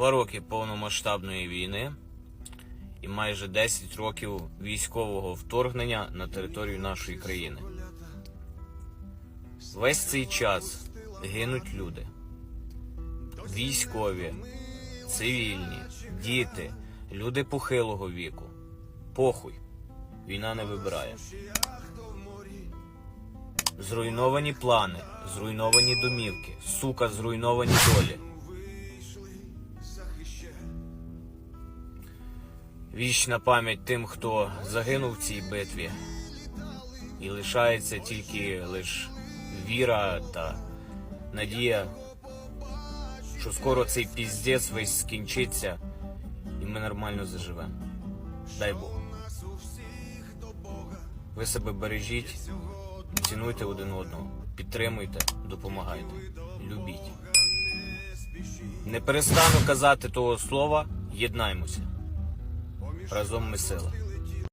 Два роки повномасштабної війни і майже 10 років військового вторгнення на територію нашої країни. Весь цей час гинуть люди. Військові, цивільні, діти, люди похилого віку. Похуй. Війна не вибирає. Зруйновані плани, зруйновані домівки, сука, зруйновані долі. Вічна пам'ять тим, хто загинув в цій битві. І лишається тільки лиш віра та надія, що скоро цей піздець весь скінчиться, і ми нормально заживемо. Дай Бог. Ви себе бережіть, цінуйте один одного, підтримуйте, допомагайте, любіть. Не перестану казати того слова, єднаймося. Разом ми сила.